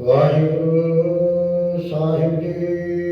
ਵਾਹਿਗੁਰੂ ਸਾਹਿਬ ਜੀ।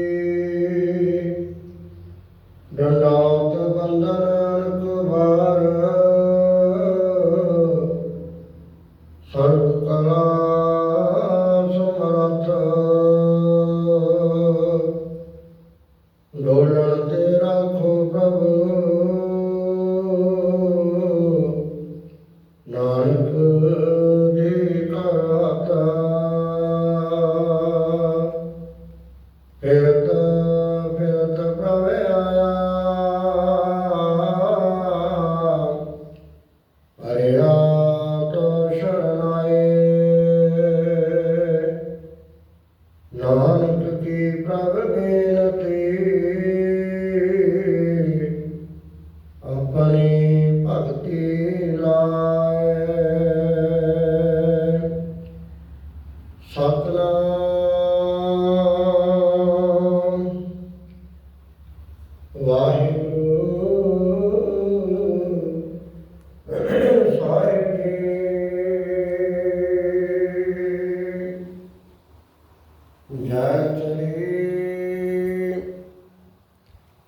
ਨਾਨਕ ਕੀ ਪ੍ਰਭ ਬੇਨਤੀ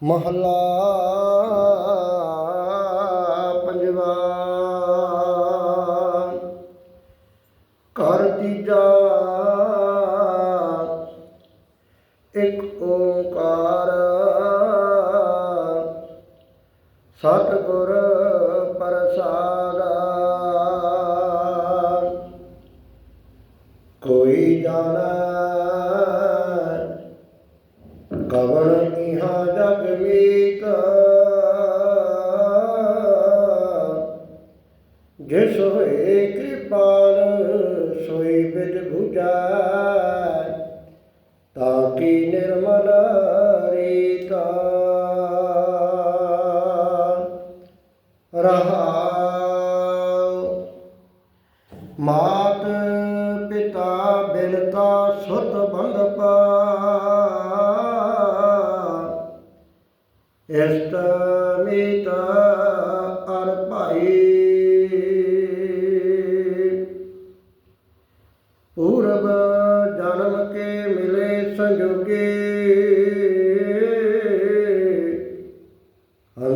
ਮਹਲਾ ਪੰਜਵਾ। ਘਰ ਤੀਜਾ। ਇੱਕ ਓੰਕਾਰ। ਸਤਿਗੁਰ ਪ੍ਰਸਾਦ। ਕੋਈ ਜਾਣੈ ਕਵਣ ਜਿਸ ਹੋਏ ਕਿਰਪਾਲ ਸੋਈ ਬਿਦ 부ਜੈ ਤਾਂ ਕੀ ਨਿਰਮਲ ਰੀਤਾ? ਰਹਾਉ। ਮਾਤ ਪਿਤਾ ਬਿਨਤਾ ਸੁਤ ਬੰਧਪਾ ਇਸਤ ਮੀਤ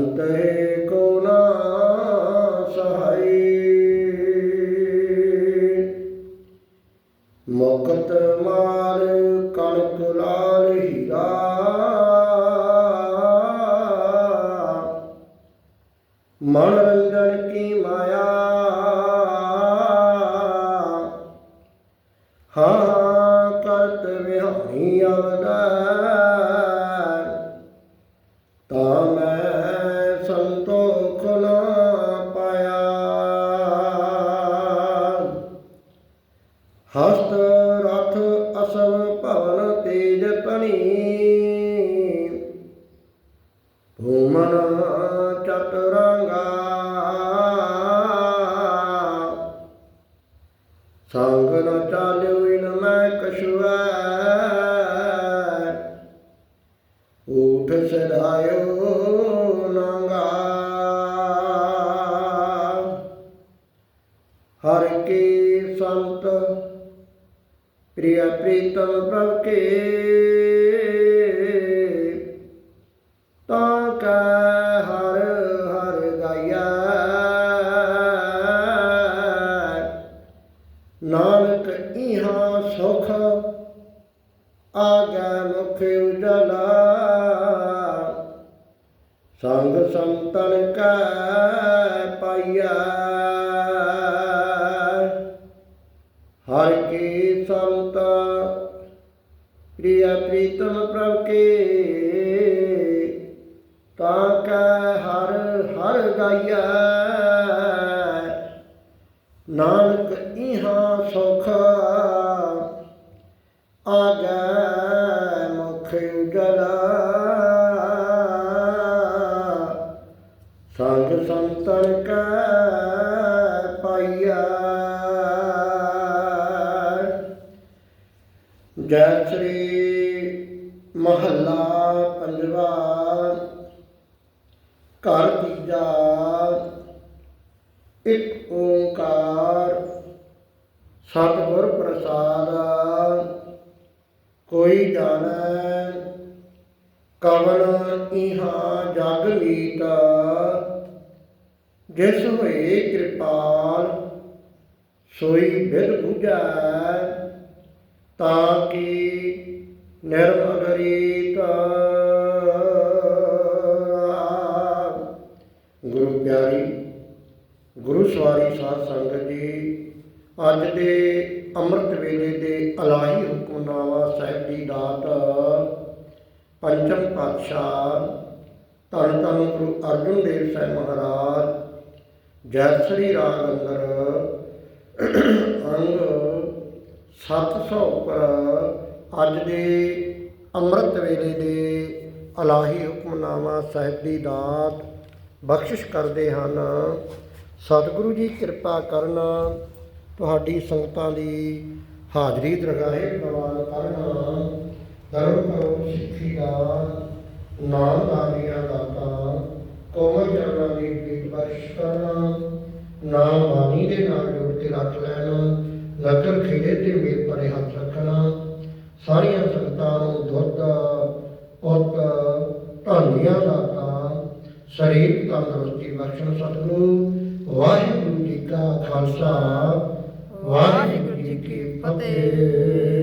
ਅੰਤ ਕੋ ਨਾ ਸਹਾਈ। ਮੁਕਤ ਮਾਰ ਕਣਕ ਲਾਲ ਹੀਰਾ। ਮਨ ਰੰਜਨ ਕੀ ਮਾਇਆ। ਹਾਂ ਕਰਤ ਵਿਹਾਈ ਅਵਦੈ। ਹਸਤ ਰਥ ਅਸਵ ਭਵਨ ਤੇਜ ਤਣੀ ਭੂਮਨ ਚਤੁਰੰਗਾ। ਸੰਗ ਨ ਚਾਲਿਓ ਇਨ ਮੈਂ ਕਛੁਆ ਊਠ ਸਦਾਇਓ ਨੰਗਾ। ਹਰ ਕੀ ਸੰਤ ਪ੍ਰਿਯ ਪ੍ਰੀਤਮ ਪ੍ਰਭ ਕੇ। ਤਾਂ ਕੈ ਹਰ ਹਰ ਗਾਇਆ। ਨਾਨਕ ਇਹਾ ਸੁਖ ਆਗੈ ਮੁਖ ਉਜਲਾ। ਸੰਗ ਸੰਤਨ ਕੈ ਪਾਈਆ ਹਰ ਪ੍ਰਿਯ ਪ੍ਰੀਤਮ ਪ੍ਰਭ ਕੇ, ਤਾਂ ਕੈ ਹਰ ਹਰ ਗਾਈਐ। ਨਾਨਕ ਇਹਾ ਸੁਖ ਆਗੈ, ਮੁਖ ਉਜਲਾ ਸੰਗ ਸੰਤਨ ਕੈ ਪਾਈਆ ਜੈ ਸ੍ਰੀ ਮਹੱਲਾ ਪੰਜਵਾ, ਘਰ ਤੀਜਾ, ਇੱਕ ਓੰਕਾਰ, ਸਤਿਗੁਰ ਪ੍ਰਸਾਦ, ਕੋਈ ਜਾਣੈ ਕਵਨ ਇਹਾ ਜਗ ਮੀਤ ਜਿਸ ਹੋਏ ਕਿਰਪਾਲ, ਸੋਈ ਬਿਦ 부ਝੈ ਤਾਂ ਕੀ ਨਿਰਮਲ ਗੁਰੂ ਪਿਆਰੀ, ਗੁਰੂ ਸਵਾਰੀ ਸਾਧ ਸੰਗਤ ਜੀ, ਅੱਜ ਦੇ ਅੰਮ੍ਰਿਤ ਵੇਲੇ ਦੇ ਅਲਾਹੀ ਹੁਕਮਨਾਮਾ ਸਾਹਿਬ ਦੀ ਦਾਤ, ਪੰਚਮ ਪਾਤਸ਼ਾਹ ਧੰਨ ਧੰਨ ਗੁਰੂ ਅਰਜਨ ਦੇਵ ਸਾਹਿਬ ਮਹਾਰਾਜ, ਜੈ ਸ੍ਰੀ ਰਾਗ ਅੰਦਰ, ਅੰਗ 700 ਉੱਪਰ ਅੱਜ ਦੇ ਅੰਮ੍ਰਿਤ ਵੇਲੇ ਦੇ ਅਲਾਹੀ ਹੁਕਮਨਾਮਾ ਸਾਹਿਬ ਦੀ ਦਾਤ ਬਖਸ਼ਿਸ਼ ਕਰਦੇ ਹਨ। ਸਤਿਗੁਰੂ ਜੀ ਕਿਰਪਾ ਕਰਨ ਤੁਹਾਡੀ ਸੰਗਤਾਂ ਦੀ ਹਾਜ਼ਰੀ ਦਰਗਾਹੇ ਪ੍ਰਵਾਨ ਕਰਨਾ। ਧਰਮ ਕਰੋ ਸਿੱਖੀ ਦਾ, ਨਾਮ ਦਾਨੀਆਂ ਦਾਤਾ, ਕੋਮਲ ਚਰਨਾਂ ਦੀ ਪ੍ਰੀਤ ਬਖਸ਼ ਕਰਨ, ਨਾਮ ਬਾਣੀ ਦੇ ਨਾਲ ਜੋੜ ਕੇ ਰੱਖ ਲੈਣ ਨਗਰ ਖੇੜੇ ਤੇ ਮੇਰ ਪਰੇ ਹੱਥ ਰੱਖਣਾ ਸਾਰੀਆਂ ਸੰਗਤਾਂ ਨੂੰ ਦੁੱਧ ਪੁੱਤ ਦਾ ਦਾਤਾ ਸਰੀਰ ਤੰਦਰੁਸਤੀ ਬਖਸ਼ਣ ਸਤਿਗੁਰੂ। ਵਾਹਿਗੁਰੂ ਜੀ ਕਾ ਖਾਲਸਾ। ਵਾਹਿਗੁਰੂ ਜੀ ਕੀ ਫਤਿਹ।